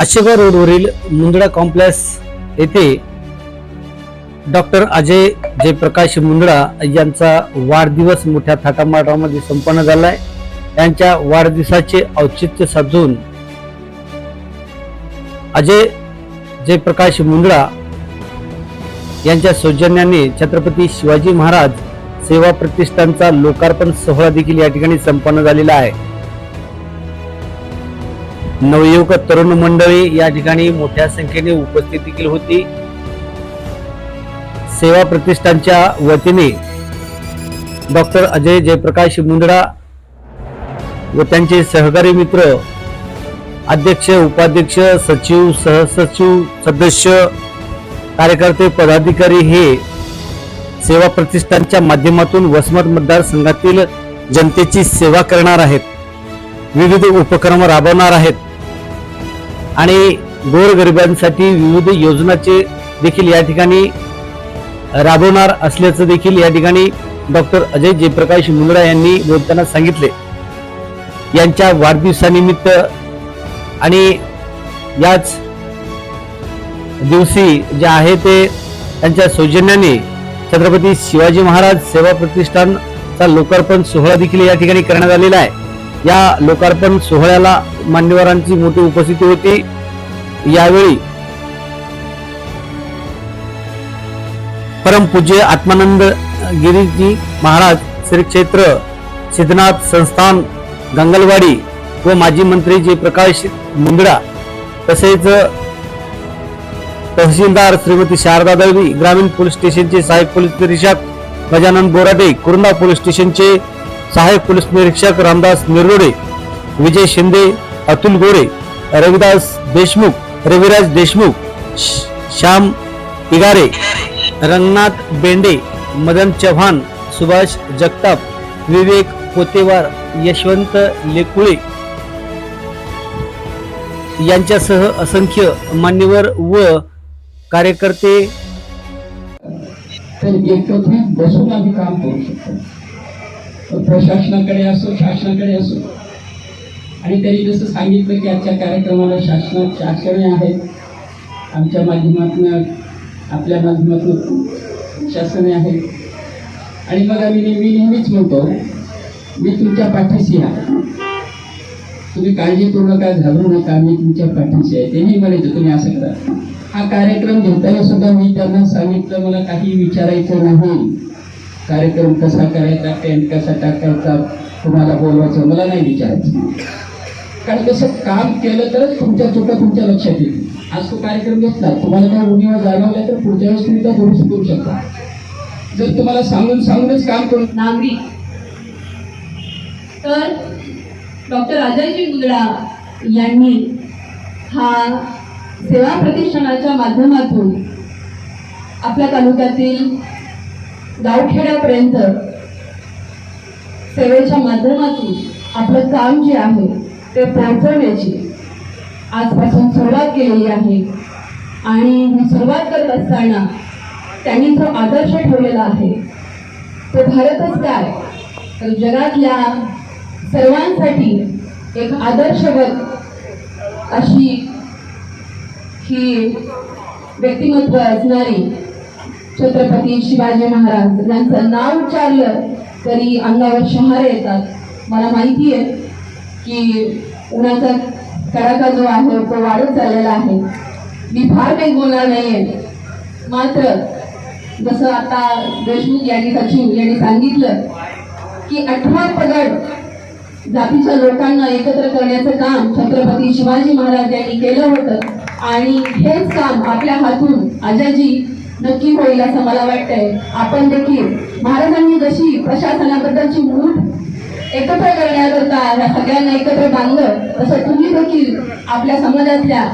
आशेगा रोडवरील मुंदडा कॉम्प्लेक्स येथे डॉक्टर अजय जयप्रकाश मुंदडा यांचा वाढदिवस मोठ्या थाटामाटामध्ये संपन्न झालाय. त्यांच्या वाढदिवसाचे औचित्य साधून अजय जयप्रकाश मुंदडा यांच्या सौजन्याने छत्रपती शिवाजी महाराज सेवा प्रतिष्ठानचा लोकार्पण सोहळा देखील या ठिकाणी संपन्न झालेला आहे. नवयुवक तरुण मंडळी या ठिकाणी मोठ्या संख्येने उपस्थित देखील होती. सेवा प्रतिष्ठानच्या वतीने डॉक्टर अजय जयप्रकाश मुंदडा व त्यांचे सहकारी मित्र अध्यक्ष उपाध्यक्ष सचिव सहसचिव सदस्य कार्यकर्ते पदाधिकारी हे सेवा प्रतिष्ठानच्या माध्यमातून वसमत मतदारसंघातील जनतेची सेवा करणार आहेत. विविध उपक्रम राबवणार आहेत. आणि गोरगरिबांसाठी विविध योजनाचे देखील या ठिकाणी राबवणार असल्याचं देखील या ठिकाणी डॉक्टर अजय जयप्रकाश मुंद्रा यांनी बोलताना सांगितले. यांच्या वाढदिवसानिमित्त आणि याच दिवशी जे आहे ते त्यांच्या सौजन्याने छत्रपती शिवाजी महाराज सेवा प्रतिष्ठानचा लोकार्पण सोहळा देखील या ठिकाणी करण्यात आलेला आहे. या लोकार्पण सोहळ्याला मान्यवरांची मोठी उपस्थिती होती. यावेळी परमपूज्य आत्मानंद गिरीजी महाराज श्री क्षेत्र सिद्धनाथ संस्थान गंगलवाडी व माजी मंत्री जयप्रकाश मुंदडा तसेच तहसीलदार श्रीमती शारदा दळवी ग्रामीण पोलीस स्टेशनचे सहाय्यक पोलीस निरीक्षक गजानन बोराटे कुरुंदा पोलीस स्टेशनचे सहाय्यक पोलीस निरीक्षक रामदास निरोडे विजय शिंदे अतुल गोरे रविदास देशमुख रविराज देशमुख श- श्याम इगारे रंगनाथ बेंडे मदन चव्हाण सुभाष जगताप विवेक पोतेवार यशवंत लेकुळे यांच्यासह असंख्य मान्यवर व कार्यकर्ते एकत्रित बसून आम्ही काम करू शकतो. प्रशासनाकडे असो शासनाकडे असो. आणि त्यांनी जसं सांगितलं की आजच्या कार्यक्रमाला शासना शासने आहेत. आमच्या माध्यमातून आपल्या माध्यमातून शासने आहेत. आणि मग आम्ही नेहमी नेहमीच म्हणतो मी तुमच्या पाठीशी आहे. तुम्ही काळजी करू नका घाबरू नका मी तुमच्या पाठीशी आहे. तेही म्हणायचं तुम्ही असं करा. हा कार्यक्रम घेताना सुद्धा मी त्यांना सांगितलं मला काही विचारायचं नाही. कार्यक्रम कसा करायचा टेंट कसा टाकायचा तुम्हाला बोलवायचं मला नाही विचारायचं. कारण कसं काम केलं तरच तुमच्या चुका तुमच्या लक्षात येईल आज तो कार्यक्रम घेतला तुम्हाला काय उणीवा जाणवल्या तर पुढच्या वेळेस तुम्ही त्या दुरुस्त करू शकता. जर तुम्हाला सांगून सांगूनच काम करून नागरिक. तर डॉक्टर अजयजी मुंदडा यांनी हा सेवा प्रतिष्ठानाच्या माध्यमातून आपल्या तालुक्यातील गावखेड्यापर्यंत सेवेच्या माध्यमातून आपलं काम जे आहे ते पोहोचवण्याची आजपासून सुरुवात केलेली आहे. आणि ही सुरुवात करत असताना त्यांनी जो आदर्श ठेवलेला आहे तो भारतच काय? तर जगातल्या सर्वांसाठी एक आदर्शवत अशी ही व्यक्तिमत्व असणारी छत्रपती शिवाजी महाराज यांचं नाव उच्चारलं तरी अंगावर शहारे येतात. मला माहिती आहे की उन्हाचा कडाका जो आहे तो वाढत चाललेला आहे. मी फार काही बोलणार आहे मात्र जसं आता देशमुख यांनी सचिव यांनी सांगितलं की अठरा पगड जातीच्या लोकांना एकत्र करण्याचं काम छत्रपती शिवाजी महाराज यांनी केलं होतं. आणि हेच काम आपल्या हातून अजयजी नक्की होईल असं मला वाटतंय. आपण देखील महाराजांनी जशी प्रशासनाबद्दलची मूठ एकत्र करण्याकरता या सगळ्यांना एकत्र बांधलं तसं तुम्ही देखील आपल्या समाजातल्या